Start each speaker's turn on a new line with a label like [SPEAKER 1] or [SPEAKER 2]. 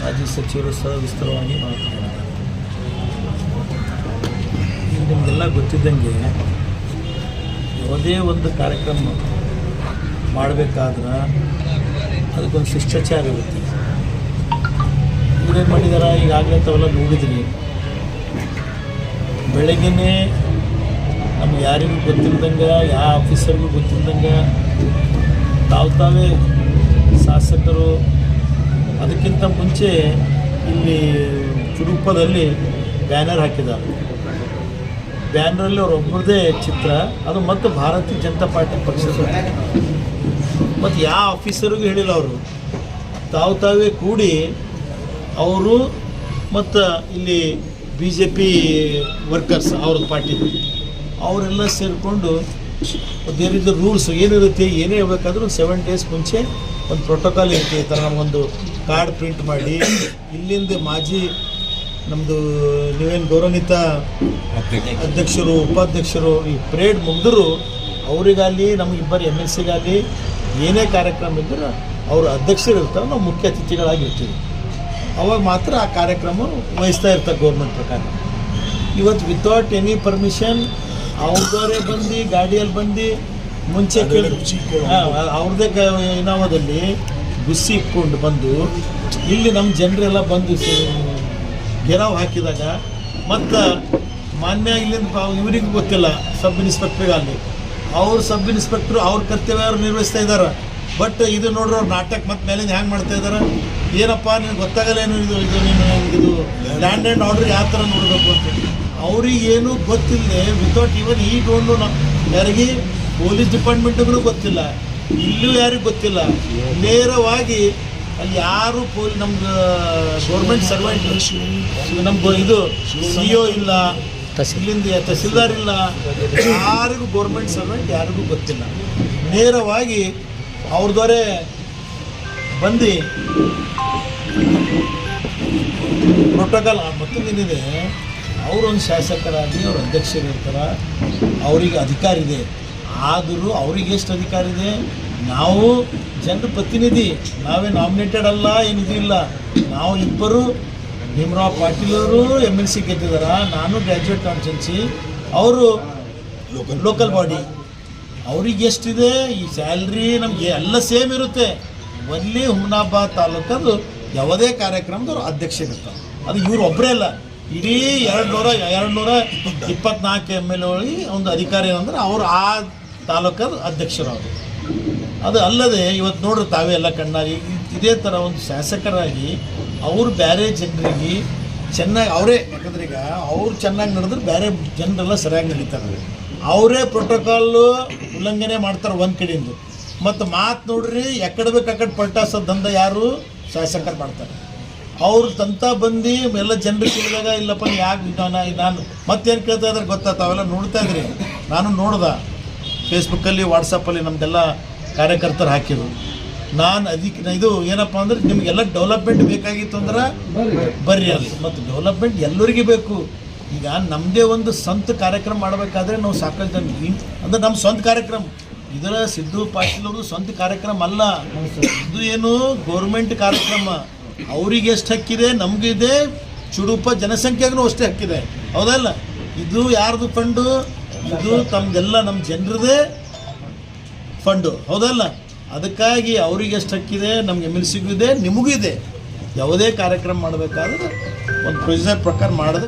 [SPEAKER 1] ಮಾಜಿ ಸಚಿವರು ಸಹ ವಿಸ್ತಾರವಾಗಿ ಮಾತನಾಡಿದ್ದಾರೆ ನಿಮಗೆಲ್ಲ ಗೊತ್ತಿದ್ದಂಗೆ ಯಾವುದೇ ಒಂದು ಕಾರ್ಯಕ್ರಮ ಮಾಡಬೇಕಾದ್ರೆ ಅದಕ್ಕೊಂದು ಶಿಷ್ಟಾಚಾರ ಇರುತ್ತೆ. ಇವ್ರೇನು ಮಾಡಿದಾರ, ಈಗಾಗಲೇ ತಾವೆಲ್ಲ ನೋಡಿದ್ರಿ. ಬೆಳಗ್ಗೆ ನಮ್ಗೆ ಯಾರಿಗೂ ಗೊತ್ತಿಲ್ದಂಗೆ, ಯಾವ ಆಫೀಸರ್ಗೂ ಗೊತ್ತಿಲ್ದಂಗೆ, ತಾವು ತಾವೇ ಶಾಸಕರು ಅದಕ್ಕಿಂತ ಮುಂಚೆ ಇಲ್ಲಿ ಚುರುಪದಲ್ಲಿ ಬ್ಯಾನರ್ ಹಾಕಿದ್ದಾರೆ. ಬ್ಯಾನರಲ್ಲಿ ಅವರೊಬ್ಬರದೇ ಚಿತ್ರ, ಅದು ಮತ್ತು ಭಾರತೀಯ ಜನತಾ ಪಾರ್ಟಿ ಪಕ್ಷದ ಮತ್ತು ಯಾವ ಆಫೀಸರಿಗೂ ಹೇಳಿಲ್ಲ ಅವರು. ತಾವು ತಾವೇ ಕೂಡಿ ಅವರು ಮತ್ತು ಇಲ್ಲಿ ಬಿ ಜೆ ಪಿ ವರ್ಕರ್ಸ್ ಅವ್ರದ್ದು ಪಾರ್ಟಿ. ಅವರೆಲ್ಲ ಸೇರಿಕೊಂಡು ಇಸ್ ರೂಲ್ಸ್ ಏನಿರುತ್ತೆ ಏನೇ ಹೇಳಬೇಕಾದ್ರೂ ಸೆವೆನ್ ಡೇಸ್ ಮುಂಚೆ ಒಂದು ಪ್ರೋಟೋಕಾಲ್ ಇರುತ್ತೆ ಈ ಥರ ನಮಗೊಂದು ಕಾರ್ಡ್ ಪ್ರಿಂಟ್ ಮಾಡಿ ಇಲ್ಲಿಂದ ಮಾಜಿ ನಮ್ಮದು ನೀವೇನು ಗೌರವಾನ್ವಿತ ಅಧ್ಯಕ್ಷರು ಉಪಾಧ್ಯಕ್ಷರು ಈ ಪರೇಡ್ ಮುಗಿದ್ರು ಅವರಿಗಾಗಲಿ ನಮಗಿಬ್ಬರು ಇಬ್ಬರು ಎಂ ಎಲ್ ಸಿಗಾಗಲಿ ಏನೇ ಕಾರ್ಯಕ್ರಮ ಇದ್ದರೂ ಅವರು ಅಧ್ಯಕ್ಷರು ಇರ್ತಾರೆ ನಾವು ಮುಖ್ಯ ಅತಿಥಿಗಳಾಗಿರ್ತೀವಿ ಅವಾಗ ಮಾತ್ರ ಆ ಕಾರ್ಯಕ್ರಮ ವಹಿಸ್ತಾ ಇರ್ತಾರೆ ಗೌರ್ಮೆಂಟ್ ಪ್ರಕಾರ. ಇವತ್ತು ವಿತೌಟ್ ಎನಿ ಪರ್ಮಿಷನ್ ಅವ್ರದವರೇ ಬಂದು ಗಾಡಿಯಲ್ಲಿ ಬಂದು ಮುಂಚೆ ಕೇಳಿ ಹಾಂ ಅವ್ರದ್ದೇ ಇನಾಮದಲ್ಲಿ ಗುಸ್ಸಿ ಇಟ್ಕೊಂಡು ಬಂದು, ಇಲ್ಲಿ ನಮ್ಮ ಜನರೆಲ್ಲ ಬಂದು ಗೆರಾವ್ ಹಾಕಿದಾಗ ಮತ್ತು ಮಾನ್ಯ ಇಲ್ಲಿಂದ ಇವರಿಗೂ ಗೊತ್ತಿಲ್ಲ ಸಬ್ ಇನ್ಸ್ಪೆಕ್ಟ್ರಿಗೆ ಅಲ್ಲಿ. ಅವ್ರು ಸಬ್ ಇನ್ಸ್ಪೆಕ್ಟ್ರು ಅವ್ರ ಕರ್ತವ್ಯ ಅವ್ರು ನಿರ್ವಹಿಸ್ತಾ ಇದ್ದಾರೆ ಬಟ್ ಇದು ನೋಡ್ರಿ ಅವ್ರು ನಾಟಕ ಮತ್ತೆ ಮೇಲಿಂದ ಹ್ಯಾಂಗೆ ಮಾಡ್ತಾ ಇದ್ದಾರೆ ಏನಪ್ಪ, ನಿನಗೆ ಗೊತ್ತಾಗಲ್ಲ ಏನು ಇದು ಇದು ನೀನು, ಇದು ಲ್ಯಾಂಡ್ ಆ್ಯಂಡ್ ಆರ್ಡರ್ ಯಾವ ಥರ ನೋಡಬೇಕು ಅಂತ ಅವ್ರಿಗೇನು ಗೊತ್ತಿಲ್ಲದೆ ವಿತೌಟ್ ಈವನ್ ಈ ಡೋಂಡು ಯಾರಿಗೆ ಪೊಲೀಸ್ ಡಿಪಾರ್ಟ್ಮೆಂಟ್ಗೂ ಗೊತ್ತಿಲ್ಲ. ಇಲ್ಲೂ ಯಾರಿಗೂ ಗೊತ್ತಿಲ್ಲ. ನೇರವಾಗಿ ಅಲ್ಲಿ ಯಾರು ಪೋಲಿ ನಮ್ಗೆ ಗೌರ್ಮೆಂಟ್ ಸರ್ವೆಂಟ್ ನಮ್ಗೆ ಇದು ಸಿ ಒ ಇಲ್ಲ, ಇಲ್ಲಿಂದ ತಹಸೀಲ್ದಾರ್ ಇಲ್ಲ, ಯಾರಿಗೂ ಗೌರ್ಮೆಂಟ್ ಸರ್ವೆಂಟ್ ಯಾರಿಗೂ ಗೊತ್ತಿಲ್ಲ. ನೇರವಾಗಿ ಅವ್ರದವರೇ ಬಂದು ಪ್ರೋಟೋಕಾಲ್ ಮತ್ತೊಂದೇನಿದೆ ಅವರೊಂದು ಶಾಸಕರಾಗಿ, ಅವ್ರ ಅಧ್ಯಕ್ಷರು ಇರ್ತಾರೆ ಅವರಿಗೆ ಅಧಿಕಾರ ಇದೆ ಆದರೂ ಅವ್ರಿಗೆ ಎಷ್ಟು ಅಧಿಕಾರ ಇದೆ? ನಾವು ಜನರ ಪ್ರತಿನಿಧಿ ನಾವೇ ನಾಮಿನೇಟೆಡ್ ಅಲ್ಲ ಏನಿದು ಇಲ್ಲ. ನಾವು ಇಬ್ಬರು ಭೀಮರಾವ್ ಪಾಟೀಲ್ ಅವರು ಎಂ ಎಲ್ ಸಿ ಗೆದ್ದಿದಾರ, ನಾನು ಗ್ರ್ಯಾಜುಯೇಟ್ ಕಾನ್ಸ್ಟೆನ್ಸಿ ಅವರು ಲೋಕಲ್ ಬಾಡಿ ಅವ್ರಿಗೆ ಎಷ್ಟಿದೆ? ಈ ಸ್ಯಾಲ್ರಿ ನಮಗೆ ಎಲ್ಲ ಸೇಮ್ ಇರುತ್ತೆ. ಒಲ್ಲಿ ಹುಮ್ನಾಬಾದ್ ತಾಲೂಕದು ಯಾವುದೇ ಕಾರ್ಯಕ್ರಮದವ್ರು ಅಧ್ಯಕ್ಷರಿರ್ತಾರೆ ಅದು ಇವ್ರು ಒಬ್ಬರೇ ಅಲ್ಲ. ಇಡೀ ಎರಡು ನೂರ ಎರಡು ನೂರ ಇಪ್ಪತ್ನಾಲ್ಕು ಎಂ ಎಲ್ ಒಳಗೆ ಒಂದು ಅಧಿಕಾರಿ ಅಂದ್ರೆ ಅವರು ಆ ತಾಲೂಕದ ಅಧ್ಯಕ್ಷರು ಅವರು. ಅದು ಅಲ್ಲದೆ ಇವತ್ತು ನೋಡ್ರಿ ತಾವೇ ಎಲ್ಲ ಕಣ್ಣಾಗಿ ಇದೇ ಥರ ಒಂದು ಶಾಸಕರಾಗಿ ಅವರು ಬೇರೆ ಜನರಿಗೆ ಚೆನ್ನಾಗಿ ಅವರೇ, ಯಾಕಂದ್ರೆ ಈಗ ಅವ್ರು ಚೆನ್ನಾಗಿ ನಡೆದ್ರೆ ಬೇರೆ ಜನರೆಲ್ಲ ಸರಿಯಾಗಿ ನಡೀತಾರೆ. ಅವರೇ ಪ್ರೋಟೋಕಾಲು ಉಲ್ಲಂಘನೆ ಮಾಡ್ತಾರೆ ಒಂದು ಕಡೆಯಿಂದ. ಮತ್ತು ಮಾತು ನೋಡ್ರಿ ಎಕಡೆ ಬೇಕು ಅಕಡೆ ಪಲ್ಟಾಸೋ ದಂಧ ಯಾರು ಶಾಸಕರು ಮಾಡ್ತಾರೆ. ಅವ್ರು ತಂತ ಬಂದು ಎಲ್ಲ ಜನರು ಕೇಳಿದಾಗ ಇಲ್ಲಪ್ಪ ಯಾಕೆ ನಾನು ನಾನು ಮತ್ತೇನು ಕೇಳ್ತಾ ಇದ್ರೆ ಗೊತ್ತಾ ತಾವೆಲ್ಲ ನೋಡ್ತಾ ಇದ್ರಿ? ನಾನು ನೋಡ್ದೆ. ಫೇಸ್ಬುಕ್ಕಲ್ಲಿ ವಾಟ್ಸಪ್ಪಲ್ಲಿ ನಮ್ದೆಲ್ಲ ಕಾರ್ಯಕರ್ತರು ಹಾಕಿದ್ರು. ನಾನು ಅದಕ್ಕೆ ಇದು ಏನಪ್ಪ ಅಂದ್ರೆ ನಿಮಗೆಲ್ಲ ಡೆವಲಪ್ಮೆಂಟ್ ಬೇಕಾಗಿತ್ತು ಅಂದ್ರೆ ಬರ್ರಿ ಅಲ್ಲಿ. ಮತ್ತು ಡೆವಲಪ್ಮೆಂಟ್ ಎಲ್ಲರಿಗೂ ಬೇಕು. ಈಗ ನಮ್ಮದೇ ಒಂದು ಸ್ವಂತ ಕಾರ್ಯಕ್ರಮ ಮಾಡಬೇಕಾದ್ರೆ ನಾವು ಸಾಕಷ್ಟು ಜನ. ಅಂದ್ರೆ ನಮ್ಮ ಸ್ವಂತ ಕಾರ್ಯಕ್ರಮ. ಇದರ ಸಿದ್ದು ಪಾಟೀಲ್ ಅವರು ಸ್ವಂತ ಕಾರ್ಯಕ್ರಮ ಅಲ್ಲ. ಇದು ಏನು ಗೌರ್ಮೆಂಟ್ ಕಾರ್ಯಕ್ರಮ. ಅವರಿಗೆ ಎಷ್ಟು ಹಕ್ಕಿದೆ, ನಮಗಿದೆ. ಚುಡುಪ ಜನಸಂಖ್ಯೆಗೂ ಅಷ್ಟೇ ಹಕ್ಕಿದೆ. ಹೌದಲ್ಲ? ಇದು ಯಾರ್ದು ಫಂಡು ಇದು ತಮ್ಮದೆಲ್ಲ ನಮ್ಮ ಜನರದೇ ಫಂಡು. ಹೌದಲ್ಲ? ಅದಕ್ಕಾಗಿ ಅವ್ರಿಗೆ ಎಷ್ಟು ಹಕ್ಕಿದೆ ನಮ್ಗೆ ಎಂ ಎಲ್ ಇದೆ, ನಿಮಗೂ ಇದೆ. ಯಾವುದೇ ಕಾರ್ಯಕ್ರಮ ಮಾಡಬೇಕಾದ್ರೆ ಒಂದು ಪ್ರೊಸೀಜರ್ ಪ್ರಕಾರ ಮಾಡಿದ್ರೆ